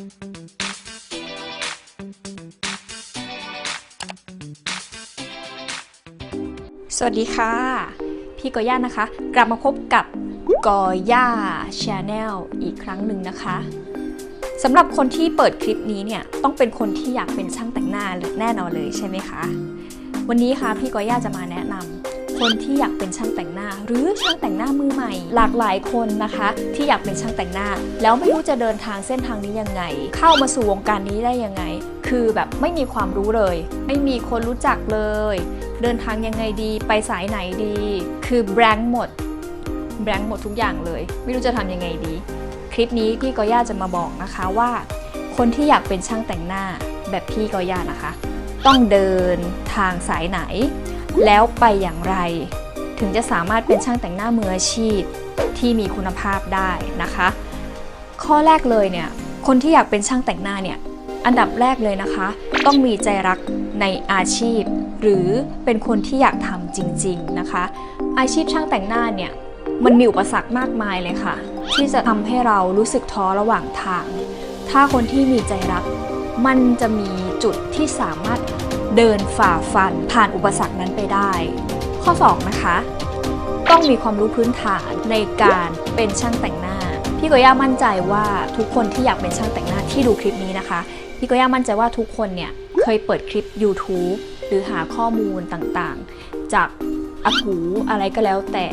สวัสดีค่ะ พี่กอย่านะคะ กลับมาพบกับกอย่าชาแนลอีกครั้งหนึ่งนะคะสำหรับคนที่เปิดคลิปนี้เนี่ยต้องเป็นคนที่อยากเป็นช่างแต่งหน้าแน่นอนเลยใช่ไหมคะ วันนี้ค่ะพี่กอย่าจะมาแนะ คนที่อยากเป็นช่างแต่งหน้า หรือช่างแต่งหน้ามือใหม่ หลากหลายคนนะคะ ที่อยากเป็นช่างแต่งหน้า แล้วไม่รู้จะเดินทางเส้นทางนี้ยังไง เข้ามาสู่วงการนี้ได้ยังไง คือแบบไม่มีความรู้เลย ไม่มีคนรู้จักเลย เดินทางยังไงดีไปสายไหนดี คือแบงค์หมดแบงค์หมดทุกอย่างเลย ไม่รู้จะทำยังไงดี คลิปนี้พี่กอย่าจะมาบอกนะคะว่า คนที่อยากเป็นช่างแต่งหน้าแบบพี่กอย่านะคะ ต้องเดินทางสายไหน แล้วไปอย่างไร ถึงจะสามารถเป็นช่างแต่งหน้ามืออาชีพที่มีคุณภาพได้นะคะ ข้อแรกเลยเนี่ยคนที่อยากเป็นช่างแต่งหน้าเนี่ยอันดับแรกเลยนะคะ ต้องมีใจรักในอาชีพ หรือเป็นคนที่อยากทำจริง ๆนะคะ อาชีพช่างแต่งหน้าเนี่ยมันมีอุปสรรคมากมายเลยค่ะ ที่จะทำให้เรารู้สึกท้อระหว่างทาง ถ้าคนที่มีใจรัก มันจะมีจุดที่สามารถ เดินฝ่าฟันผ่านอุปสรรคนั้นไปได้ ข้อ 2 นะคะ ต้องมีความรู้พื้นฐานในการเป็นช่างแต่งหน้า พี่กอย่ามั่นใจว่าทุกคนที่อยากเป็นช่างแต่งหน้าที่ดูคลิปนี้นะคะ พี่กอย่ามั่นใจว่าทุกคนเนี่ยเคยเปิดคลิป YouTube หรือหาข้อมูลต่างๆ จากอากูอะไรก็แล้วแต่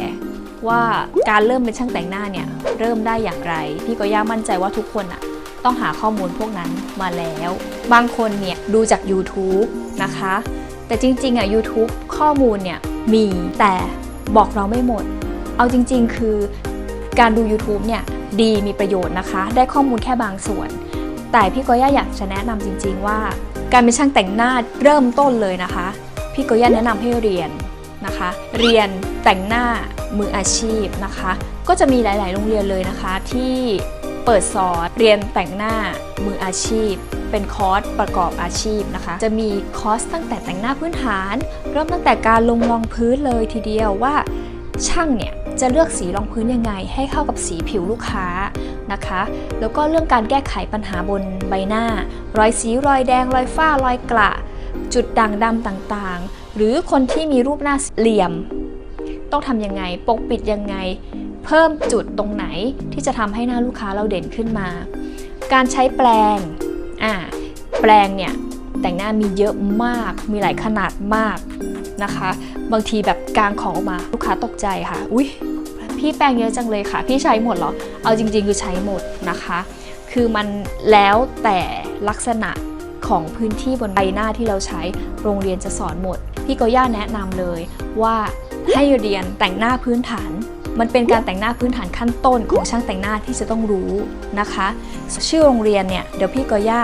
ว่าการเริ่มเป็นช่างแต่งหน้าเนี่ยเริ่มได้อย่างไร พี่กอย่ามั่นใจว่าทุกคนอะ ต้องหาข้อมูลพวกนั้นมาแล้ว บางคนเนี่ยดูจาก YouTube นะคะ แต่จริงๆอะ YouTube ข้อมูลเนี่ยมีแต่บอกเราไม่หมด เอาจริงๆ คือการดู YouTube เนี่ยดีมีประโยชน์นะคะ ได้ข้อมูลแค่บางส่วน แต่พี่กอย่าอยากจะแนะนำจริง ๆ ว่า การเป็นช่างแต่งหน้าเริ่มต้นเลยนะคะ พี่กอย่าแนะนำให้เรียนนะคะ เรียนแต่งหน้ามืออาชีพนะคะ ก็จะมีหลาย ๆ โรงเรียนเลยนะคะที่ เปิดสอนเรียนแต่งหน้ามืออาชีพ เป็นคอร์สประกอบอาชีพนะคะ จะมีคอร์สตั้งแต่แต่งหน้าพื้นฐาน เริ่มตั้งแต่การลงรองพื้นเลยทีเดียวว่าช่างเนี่ยจะเลือกสีรองพื้นยังไง ให้เข้ากับสีผิวลูกค้านะคะ แล้วก็เรื่องการแก้ไขปัญหาบนใบหน้า รอยสีรอยแดง รอยฝ้ารอยกระ จุดด่างดำต่างๆ หรือคนที่มีรูปหน้าเหลี่ยม ต้องทำยังไง ปกปิดยังไง เพิ่มจุดตรงไหนที่จะทำให้หน้าลูกค้าเราเด่นขึ้นมา การใช้แปลงอ่าแปลงเนี่ยแต่งหน้ามีเยอะมาก มีหลายขนาดมากนะคะ บางทีแบบกลางของออกมาลูกค้าตกใจค่ะ อุ๊ยพี่แปลงเยอะจังเลยค่ะ พี่ใช้หมดเหรอ เอาจริง ๆ คือใช้หมดนะคะ คือมันแล้วแต่ลักษณะของพื้นที่บนใบหน้าที่เราใช้ โรงเรียนจะสอนหมด พี่ก็ย่าแนะนำเลยว่า ให้เรียนแต่งหน้าพื้นฐาน มันเป็นการแต่งหน้าพื้นฐานขั้นต้นของช่างแต่งหน้าที่จะต้องรู้นะคะ ชื่อโรงเรียนเนี่ยเดี๋ยวพี่ก็ย่า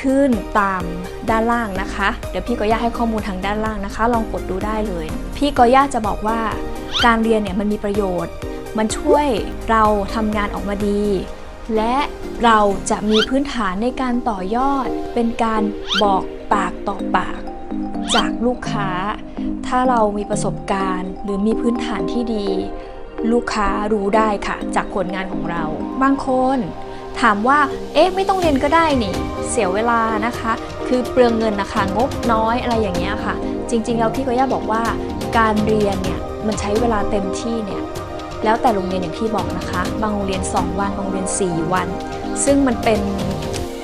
ขึ้นตามด้านล่างนะคะ เดี๋ยวพี่ก็ย่าให้ข้อมูลทางด้านล่างนะคะ ลองกดดูได้เลย พี่ก็ย่าจะบอกว่าการเรียนเนี่ยมันมีประโยชน์ มันช่วยเราทำงานออกมาดี และเราจะมีพื้นฐานในการต่อยอด เป็นการบอกปากต่อปาก จากลูกค้า ถ้าเรามีประสบการณ์ หรือมีพื้นฐานที่ดี ลูกค้ารู้ได้ค่ะ จากผลงานของเรา บางคน ถามว่า เอ๊ะไม่ต้องเรียนก็ได้นี่ เสียเวลานะคะ คือเปลืองเงินนะคะ งบน้อยอะไรอย่างเงี้ยค่ะ จริง ๆ แล้วพี่ก็ย่าบอกว่าการเรียนเนี่ยมันใช้เวลาเต็มที่เนี่ยแล้วแต่โรงเรียนอย่างที่บอกนะคะ บางโรงเรียน 2 วัน บางโรงเรียน 4 วัน ซึ่งมันเป็น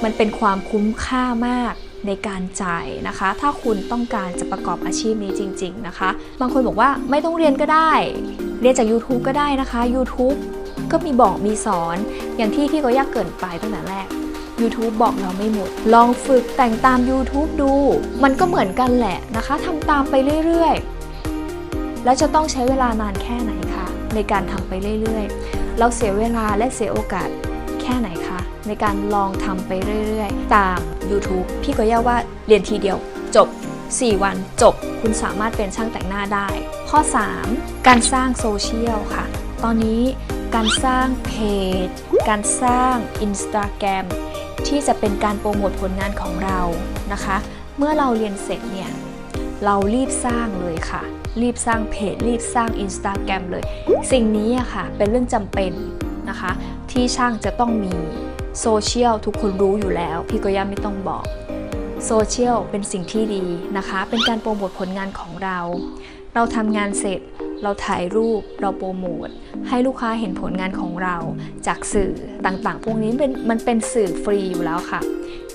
มันเป็นความคุ้มค่ามาก ในการจ่ายนะคะ ถ้าคุณต้องการจะประกอบอาชีพนี้จริง ๆนะคะ บางคนบอกว่าไม่ต้องเรียนก็ได้ เรียนจาก YouTube ก็ได้นะคะ YouTube ก็มีบอกมีสอนอย่างที่พี่ก็ยากเกินไปตั้งแต่แรก YouTube บอกเราไม่หมด ลองฝึกแต่งตาม YouTube ดู มันก็เหมือนกันแหละนะคะทำตามไปเรื่อยๆ แล้วจะต้องใช้เวลานานแค่ไหนคะในการทำไปเรื่อยๆ เราเสียเวลาและเสียโอกาสแค่ไหนคะ ในการลองทำไปเรื่อยๆ ตาม YouTube พี่ก็ย่าว่าเรียนทีเดียวจบ 4 วันจบ คุณสามารถเป็นช่างแต่งหน้าได้ ข้อ 3 การสร้างโซเชียลค่ะ ตอนนี้การสร้างเพจ การสร้าง Instagram ที่จะเป็นการโปรโมทผลงานของเรานะคะ เมื่อเราเรียนเสร็จเนี่ย เรารีบสร้างเลยค่ะ รีบสร้างเพจ รีบสร้าง Instagram เลย สิ่งนี้อะค่ะ เป็นเรื่องจำเป็นนะคะ ที่ช่างจะต้องมี โซเชียลทุกคนรู้อยู่แล้ว พี่ก็ย่าไม่ต้องบอกโซเชียลเป็นสิ่งที่ดีนะคะ เป็นการโปรโมทผลงานของเรา เราทำงานเสร็จ เราถ่ายรูป เราโปรโมท ให้ลูกค้าเห็นผลงานของเรา จากสื่อต่างๆ พวกนี้เป็นมันเป็นสื่อฟรีอยู่แล้วค่ะ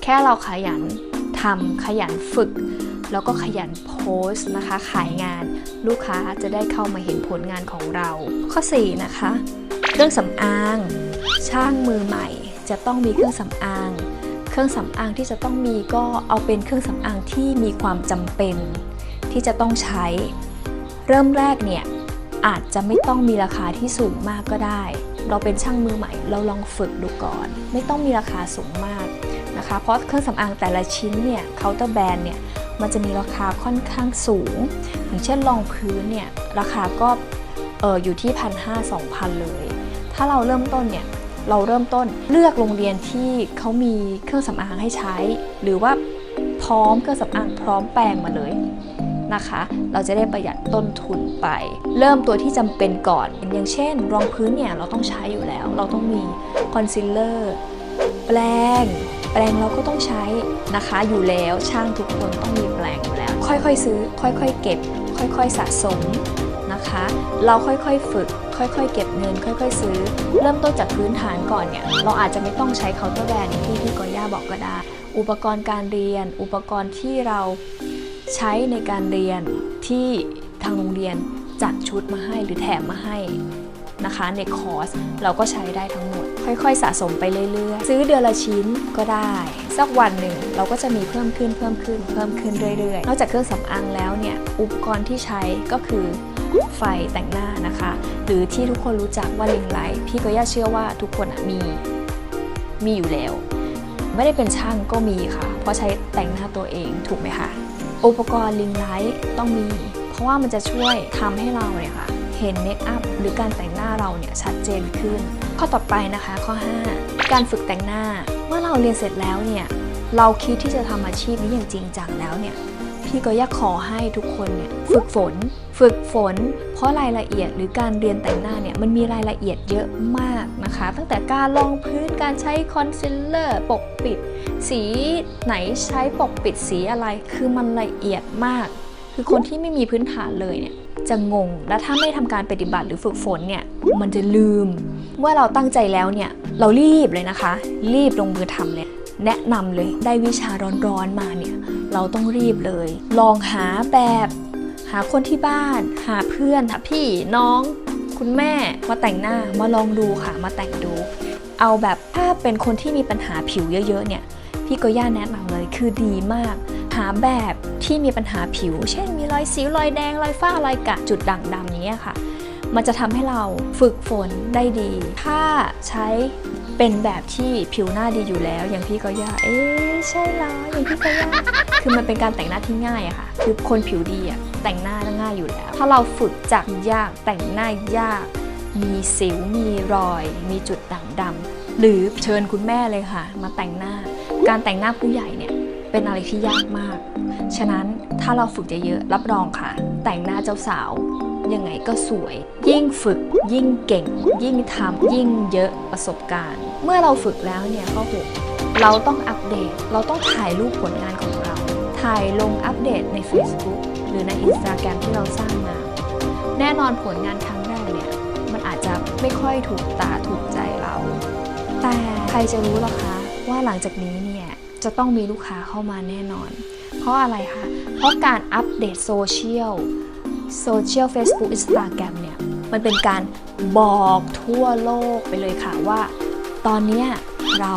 แค่เราขยันทำขยันฝึก แล้วก็ขยันโพสต์นะคะ ขายงาน ลูกค้าจะได้เข้ามาเห็นผลงานของเรา ข้อ 4 นะคะ เครื่องสำอาง ช่างมือใหม่ จะต้องมีเครื่องสำอาง เครื่องสำอางที่จะต้องมีก็เอาเป็นเครื่องสำอางที่มีความจำเป็น ที่จะต้องใช้ เริ่มแรกเนี่ยอาจจะไม่ต้องมีราคาที่สูงมากก็ได้ เราเป็นช่างมือใหม่ เราลองฝึกดูก่อน ไม่ต้องมีราคาสูงมากนะคะ เพราะเครื่องสำอางแต่ละชิ้นเนี่ยเคาน์เตอร์แบรนด์เนี่ยมันจะมีราคาค่อนข้างสูง อย่างเช่นรองพื้นเนี่ยราคาก็อออยู่ที่พันห้าสองพันเลย ถ้าเราเริ่มต้นเนี่ย เราเริ่มต้นเลือกโรงเรียนที่เขามีเครื่องสำอางให้ใช้ หรือว่าพร้อมเครื่องสำอางพร้อมแปลงมาเลยนะคะ เราจะได้ประหยัดต้นทุนไป เริ่มตัวที่จำเป็นก่อน อย่างเช่น รองพื้นเนี่ยเราต้องใช้อยู่แล้ว เราต้องมีคอนซีลเลอร์แปลงแปลงเราก็ต้องใช้นะคะอยู่แล้วช่างทุกคนต้องมีแปลงอยู่แล้ว ค่อยๆซื้อ ค่อยๆเก็บ ค่อยๆสะสม นะคะ เราค่อยๆฝึก ค่อยๆ เก็บเงิน ค่อยๆ ซื้อ เริ่มต้นจากพื้นฐานก่อนเนี่ย เราอาจจะไม่ต้องใช้เคาน์เตอร์แบรนด์ที่พี่กอย่าบอกก็ได้ อุปกรณ์การเรียน อุปกรณ์ที่เราใช้ในการเรียนที่ทางโรงเรียนจัดชุดมาให้หรือแถมมาให้นะคะในคอร์สเราก็ใช้ได้ทั้งหมด ค่อยๆ สะสมไปเรื่อยๆ ซื้อเดือนละชิ้นก็ได้ สักวันหนึ่งเราก็จะมีเพิ่มขึ้นเพิ่มขึ้นเพิ่มขึ้นเรื่อยๆ นอกจากเครื่องสำอางแล้วเนี่ย อุปกรณ์ที่ใช้ก็คือ ไฟแต่งหน้านะคะ หรือที่ทุกคนรู้จักว่าลิงไลท์พี่ก็ย่าเชื่อว่าทุกคนมีมีอยู่แล้ว ไม่ได้เป็นช่างก็มีค่ะ เพราะใช้แต่งหน้าตัวเองถูกไหมคะอุปกรณ์ลิงไลท์ต้องมี เพราะว่ามันจะช่วยทำให้เราเนี่ยค่ะเห็นเมคอัพหรือการแต่งหน้าเราเนี่ยชัดเจนขึ้น ข้อต่อไปนะคะข้อ 5 การฝึกแต่งหน้า เมื่อเราเรียนเสร็จแล้วเนี่ยเราคิดที่จะทำอาชีพนี้อย่างจริงจังแล้วเนี่ย พี่ก็อยากขอให้ทุกคนเนี่ยฝึกฝน ฝึกฝน เพราะรายละเอียดหรือการเรียนแต่งหน้าเนี่ยมันมีรายละเอียดเยอะมากนะคะ ตั้งแต่การลองพื้นการใช้คอนซีลเลอร์ปกปิด สีไหนใช้ปกปิดสีอะไรคือมันละเอียดมาก คือคนที่ไม่มีพื้นฐานเลยเนี่ยจะงง และถ้าไม่ทำการปฏิบัติหรือฝึกฝนเนี่ย มันจะลืมเมื่อเราตั้งใจแล้วเนี่ย เรารีบเลยนะคะ รีบลงมือทำเลย แนะนำเลยได้วิชาร้อนๆมาเนี่ย เราต้องรีบเลย ลองหาแบบ หาคนที่บ้าน หาเพื่อนหาพี่น้อง คุณแม่มาแต่งหน้ามาลองดูค่ะมาแต่งดู เอาแบบถ้าเป็นคนที่มีปัญหาผิวเยอะๆเนี่ยพี่ก็ย่าแนะนำเลยคือดีมาก หาแบบที่มีปัญหาผิว เช่น มีรอยสิวรอยแดงรอยฝ้ารอยกระจุดด่างดำอย่างเงี้ค่ะ มันจะทำให้เราฝึกฝนได้ดี ถ้าใช้ เป็นแบบที่ผิวหน้าดีอยู่แล้ว อย่างพี่ก็ย่าเอ๊ใช่เหรออย่างพี่ก็ย่าคือมันเป็นการแต่งหน้าที่ง่ายอะค่ะ คือคนผิวดีอะแต่งหน้าง่ายอยู่แล้ว ถ้าเราฝึกจากยากแต่งหน้ายาก มีสิวมีรอย มีจุดด่างดำหรือเชิญคุณแม่เลยค่ะ มาแต่งหน้า การแต่งหน้าผู้ใหญ่เนี่ยเป็นอะไรที่ยากมาก ฉะนั้นถ้าเราฝึกเยอะๆรับรองค่ะ แต่งหน้าเจ้าสาวยังไงก็สวย ยิ่งฝึก ยิ่งเก่ง ยิ่งทำยิ่งเยอะประสบการณ์ เมื่อเราฝึกแล้วเนี่ยก็หกเราต้องอัปเดต เราต้องถ่ายรูปผลงานของเรา ถ่ายลงอัปเดตใน Facebook หรือใน Instagram ที่เราสร้างมา แน่นอนผลงานครั้งแรกเนี่ยมันอาจจะไม่ค่อยถูกตาถูกใจเรา แต่ใครจะรู้ล่ะคะว่าหลังจากนี้เนี่ยจะต้องมีลูกค้าเข้ามาแน่นอน เพราะอะไรคะ เพราะการอัปเดตโซเชียลโซเชียล Facebook Instagram เนี่ย มันเป็นการบอกทั่วโลกไปเลยค่ะว่า ตอนเนี้ยเรา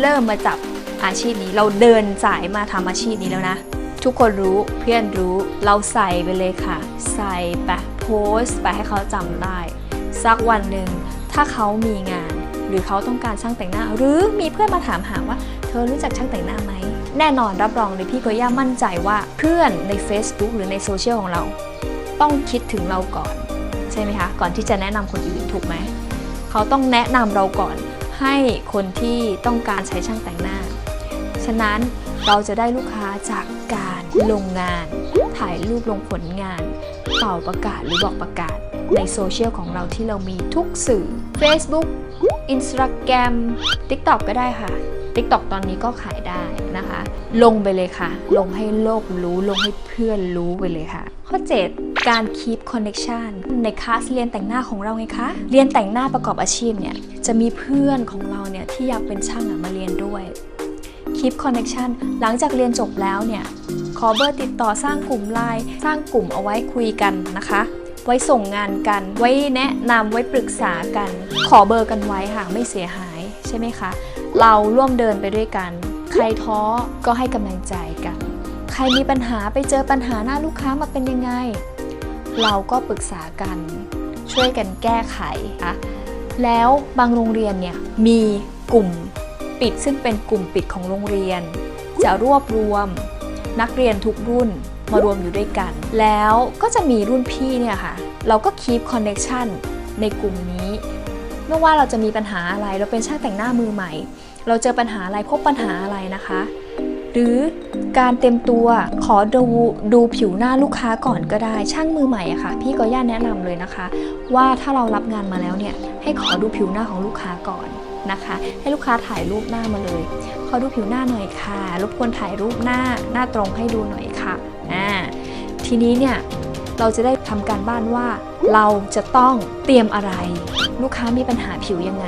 เริ่มมาจับอาชีพนี้ เราเดินสายมาทำอาชีพนี้แล้วนะ ทุกคนรู้เพื่อนรู้เราใส่ไปเลยค่ะ ใส่ไปโพสต์ไปให้เขาจำได้ สักวันหนึ่งถ้าเขามีงาน หรือเขาต้องการช่างแต่งหน้า หรือมีเพื่อนมาถามหาว่า เธอรู้จักช่างแต่งหน้าไหมแน่นอนรับรองเลยพี่ก็ย่ามั่นใจว่าเพื่อนใน Facebook หรือในโซเชียลของเรา ต้องคิดถึงเราก่อน ใช่ไหมคะ ก่อนที่จะแนะนำคนอื่นถูกไหม เขาต้องแนะนำเราก่อน ให้คนที่ต้องการใช้ช่างแต่งหน้า ฉะนั้นเราจะได้ลูกค้าจากการลงงาน ถ่ายรูปลงผลงาน เป่าประกาศหรือบอกประกาศ ในโซเชียลของเราที่เรามีทุกสื่อ Facebook Instagram TikTok ก็ได้ค่ะ TikTok ตอนนี้ก็ขายได้นะคะ ลงไปเลยค่ะ ลงให้โลกรู้ ลงให้เพื่อนรู้ไปเลยค่ะ ข้อ 7 การ keep connection ในคลาสเรียนแต่งหน้าของเราไงคะ เรียนแต่งหน้าประกอบอาชีพเนี่ย จะมีเพื่อนของเราเนี่ยที่อยากเป็นช่างมาเรียนด้วย keep connection หลังจากเรียนจบแล้วเนี่ย ขอเบอร์ติดต่อสร้างกลุ่มไลน์สร้างกลุ่มเอาไว้คุยกันนะคะ ไว้ส่งงานกัน ไว้แนะนำไว้ปรึกษากัน ขอเบอร์กันไว้ค่ะ ไม่เสียหายใช่ไหมคะ เราร่วมเดินไปด้วยกัน ใครท้อก็ให้กำลังใจกันใครมีปัญหาไปเจอปัญหาหน้าลูกค้ามาเป็นยังไง เราก็ปรึกษากันช่วยกันแก้ไขอะแล้วบางโรงเรียนเนี่ยมีกลุ่มปิดซึ่งเป็นกลุ่มปิดของโรงเรียน จะรวบรวมนักเรียนทุกรุ่นมารวมอยู่ด้วยกัน แล้วก็จะมีรุ่นพี่เนี่ยค่ะ เราก็คีปคอนเน c t ชันในกลุ่มนี้ไม่ว่าเราจะมีปัญหาอะไรเราเป็นช่างแต่งหน้ามือใหม่ เราเจอปัญหาอะไรพบปัญหาอะไรนะคะ หรือ การเต็มตัวขอดูดูผิวหน้าลูกค้าก่อนก็ได้ ช่างมือใหม่อะค่ะ พี่ก็ย่าแนะนำเลยนะคะ ว่าถ้าเรารับงานมาแล้วเนี่ย ให้ขอดูผิวหน้าของลูกค้าก่อนนะคะ ให้ลูกค้าถ่ายรูปหน้ามาเลย ขอดูผิวหน้าหน่อยค่ะรบกวนถ่ายรูปหน้าหน้าตรงให้ดูหน่อยค่ะอ่าทีนี้เนี่ยเราจะได้ทำการบ้านว่า เราจะต้องเตรียมอะไร ลูกค้ามีปัญหาผิวยังไง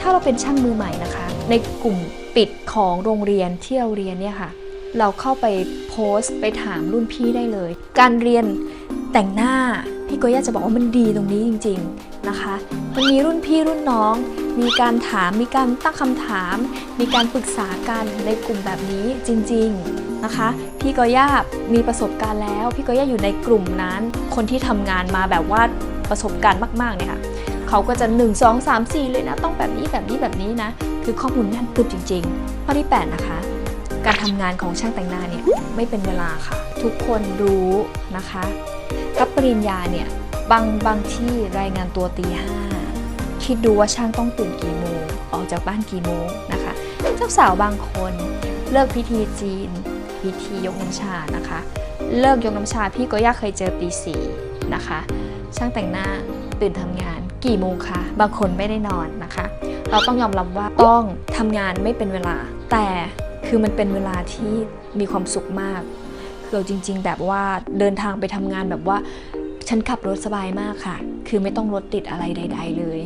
ถ้าเราเป็นช่างมือใหม่นะคะ ในกลุ่มปิดของโรงเรียนที่เราเรียนเนี่ยค่ะ เราเข้าไปโพสต์ไปถามรุ่นพี่ได้เลย การเรียนแต่งหน้าพี่ก็อยากจะบอกว่ามันดีตรงนี้จริง ๆนะคะ มันมีรุ่นพี่รุ่นน้อง มีการถามมีการตั้งคำถาม มีการปรึกษากันในกลุ่มแบบนี้จริง ๆนะคะ พี่กอย่ามีประสบการณ์แล้ว พี่กอย่าอยู่ในกลุ่มนั้น คนที่ทำงานมาแบบว่าประสบการณ์มาก ๆ เนี่ยค่ะเขาก็จะ 1 2 3 4 เลยนะ ต้องแบบนี้แบบนี้แบบนี้นะ คือข้อมูลแน่นตึบจริง ๆ ข้อที่ 8 นะคะ การทำงานของช่างแต่งหน้าเนี่ยไม่เป็นเวลาค่ะ ทุกคนรู้นะคะรับปริญญาเนี่ยบางบางที่รายงานตัวตีห้าคิดดูว่าช่างต้องตื่นกี่โมงออกจากบ้านกี่โมงนะคะ เจ้าสาวบางคนเลิกพิธีจีน พิธียกน้ำชานะคะ เลิกยกน้ำชาพี่ก็ยากเคยเจอตีสี่นะคะ ช่างแต่งหน้าตื่นทำงานกี่โมงคะบางคนไม่ได้นอนนะคะ เราต้องยอมรับว่าต้องทำงานไม่เป็นเวลา แต่ คือมันเป็นเวลาที่มีความสุขมาก คือจริง ๆ แบบว่าเดินทางไปทำงานแบบว่า ฉันขับรถสบายมากค่ะ คือไม่ต้องรถติดอะไรใด ๆ เลย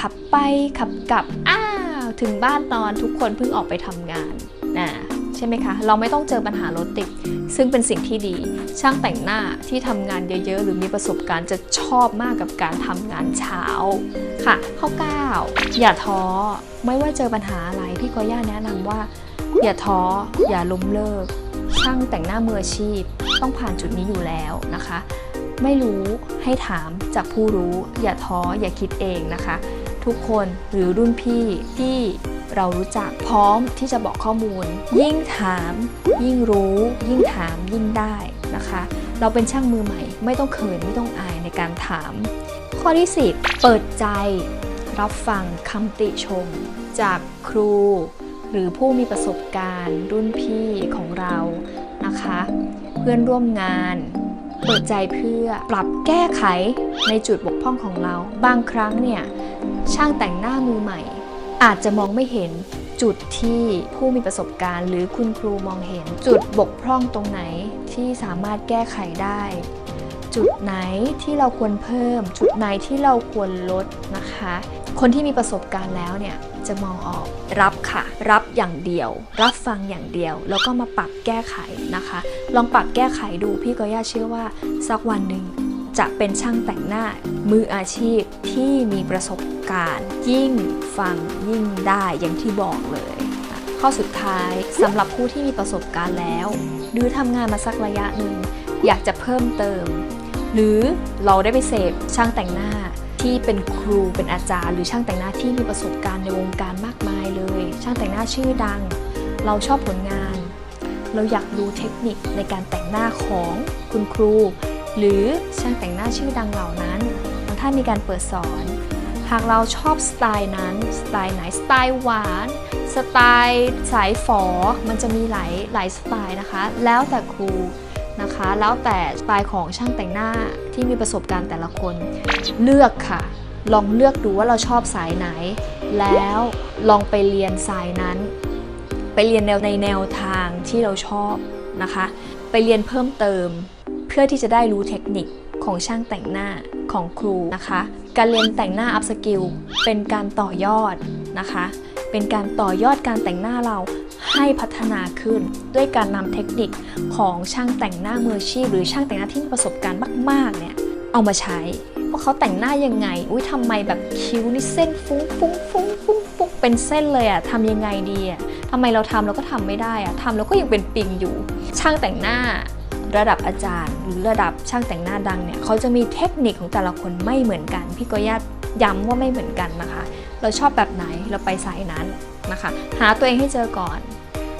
ขับไปขับกลับ อ้าวถึงบ้านตอนทุกคนเพิ่งออกไปทำงานนะใช่ไหมคะ เราไม่ต้องเจอปัญหารถติด ซึ่งเป็นสิ่งที่ดี ช่างแต่งหน้าที่ทำงานเยอะๆ หรือมีประสบการณ์จะชอบมากกับการทำงานเช้าค่ะ ข้อ 9 อย่าท้อ ไม่ว่าเจอปัญหาอะไรพี่กอย่าแนะนำว่า อย่าท้อ อย่าล้มเลิก ช่างแต่งหน้ามืออาชีพ ต้องผ่านจุดนี้อยู่แล้วนะคะ ไม่รู้ให้ถามจากผู้รู้ อย่าท้อ อย่าคิดเองนะคะ ทุกคนหรือรุ่นพี่ที่เรารู้จักพร้อมที่จะบอกข้อมูล ยิ่งถาม ยิ่งรู้ ยิ่งถามยิ่งได้นะคะ เราเป็นช่างมือใหม่ ไม่ต้องเขินไม่ต้องอายในการถาม ข้อที่ 10 เปิดใจ รับฟังคำติชม จากครู หรือผู้มีประสบการณ์ รุ่นพี่ของเรานะคะ เพื่อนร่วมงานเปิดใจเพื่อปรับแก้ไขในจุดบกพร่องของเรา บางครั้งเนี่ยช่างแต่งหน้ามือใหม่ อาจจะมองไม่เห็นจุดที่ผู้มีประสบการณ์ หรือคุณครูมองเห็นจุดบกพร่องตรงไหนที่สามารถแก้ไขได้ จุดไหนที่เราควรเพิ่ม จุดไหนที่เราควรลดนะคะ คนที่มีประสบการณ์แล้วเนี่ย จะมองออกรับค่ะ รับอย่างเดียว รับฟังอย่างเดียว แล้วก็มาปรับแก้ไขนะคะ ลองปรับแก้ไขดูพี่ก็ย่าเชื่อว่าสักวันหนึ่งจะเป็นช่างแต่งหน้ามืออาชีพที่มีประสบการณ์ ยิ่งฟังยิ่งได้อย่างที่บอกเลย ข้อสุดท้ายสำหรับผู้ที่มีประสบการณ์แล้ว หรือทำงานมาสักระยะหนึ่งอยากจะเพิ่มเติม หรือเราได้ไปเสพช่างแต่งหน้า ที่เป็นครูเป็นอาจารย์หรือช่างแต่งหน้าที่มีประสบการณ์ในวงการมากมายเลย ช่างแต่งหน้าชื่อดัง เราชอบผลงาน เราอยากดูเทคนิคในการแต่งหน้าของคุณครู หรือช่างแต่งหน้าชื่อดังเหล่านั้นบางท่านมีการเปิดสอน หากเราชอบสไตล์นั้นสไตล์ไหนสไตล์หวานสไตล์สายฝอมันจะมีหลายหลายสไตล์นะคะ แล้วแต่ครู นะคะ แล้วแต่สไตล์ของช่างแต่งหน้าที่มีประสบการณ์แต่ละคน เลือกค่ะ ลองเลือกดูว่าเราชอบสายไหน แล้วลองไปเรียนสายนั้น ไปเรียนแนวในแนวทางที่เราชอบนะคะ ไปเรียนเพิ่มเติม เพื่อที่จะได้รู้เทคนิคของช่างแต่งหน้าของครูนะคะ การเรียนแต่งหน้าอัพสกิลเป็นการต่อยอดนะคะ เป็นการต่อยอดการแต่งหน้าเราให้พัฒนาขึ้น ด้วยการนำเทคนิคของช่างแต่งหน้ามืออาชีพ หรือช่างแต่งหน้าที่มีประสบการณ์มากๆเนี่ยเอามาใช้ว่าเขาแต่งหน้ายังไง อุ้ยทำไมแบบคิ้วนี่เส้นฟุ้งฟุ้งฟุ้งฟุ้งฟุ้งเป็นเส้นเลยอะทำยังไงดีอะทำไมเราทำเราก็ทำไม่ได้อะทำแล้วก็ยังเป็นปิงอยู่ ช่างแต่งหน้าระดับอาจารย์ หรือระดับช่างแต่งหน้าดังเนี่ยเขาจะมีเทคนิคของแต่ละคนไม่เหมือนกัน พี่ก็ยัดย้ำว่าไม่เหมือนกันนะคะ เราชอบแบบไหนเราไปสายนั้นนะคะ หาตัวเองให้เจอก่อน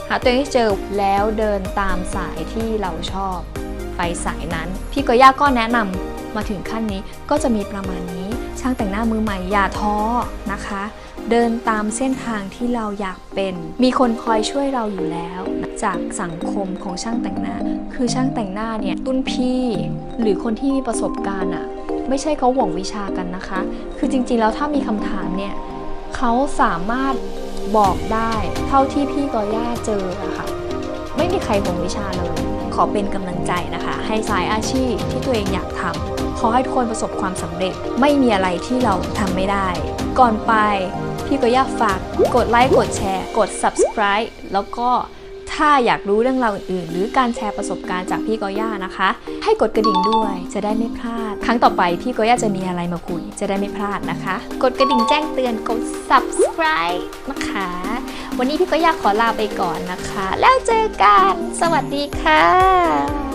หาตัวเองให้เจอแล้วเดินตามสายที่เราชอบ ไปสายนั้น พี่ก็ย่าก็แนะนำมาถึงขั้นนี้ก็จะมีประมาณนี้ ช่างแต่งหน้ามือใหม่อย่าท้อนะคะ เดินตามเส้นทางที่เราอยากเป็น มีคนคอยช่วยเราอยู่แล้ว จากสังคมของช่างแต่งหน้า คือช่างแต่งหน้าเนี่ยตุ้นพี่ หรือคนที่มีประสบการณ์อะไม่ใช่เขาหวงวิชากันนะคะ คือจริงๆแล้วถ้ามีคำถามเนี่ย เขาสามารถบอกได้เท่าที่พี่กอย่าเจออะค่ะไม่มีใครหวงวิชาเลย ขอเป็นกำลังใจนะคะ ให้สายอาชีพที่ตัวเองอยากทำขอให้ทุกคนประสบความสำเร็จ ไม่มีอะไรที่เราทำไม่ได้ ก่อนไป พี่ก็อยากฝากกดไลค์กดแชร์ กด subscribe แล้วก็ ถ้าอยากรู้เรื่องราวอื่นๆ หรือการแชร์ประสบการณ์จากพี่กอย่านะคะ ให้กดกระดิ่งด้วย จะได้ไม่พลาด ครั้งต่อไปพี่กอย่าจะมีอะไรมาคุย จะได้ไม่พลาดนะคะ กดกระดิ่งแจ้งเตือนกด subscribe นะคะ วันนี้พี่กอย่าขอลาไปก่อนนะคะ แล้วเจอกัน สวัสดีค่ะ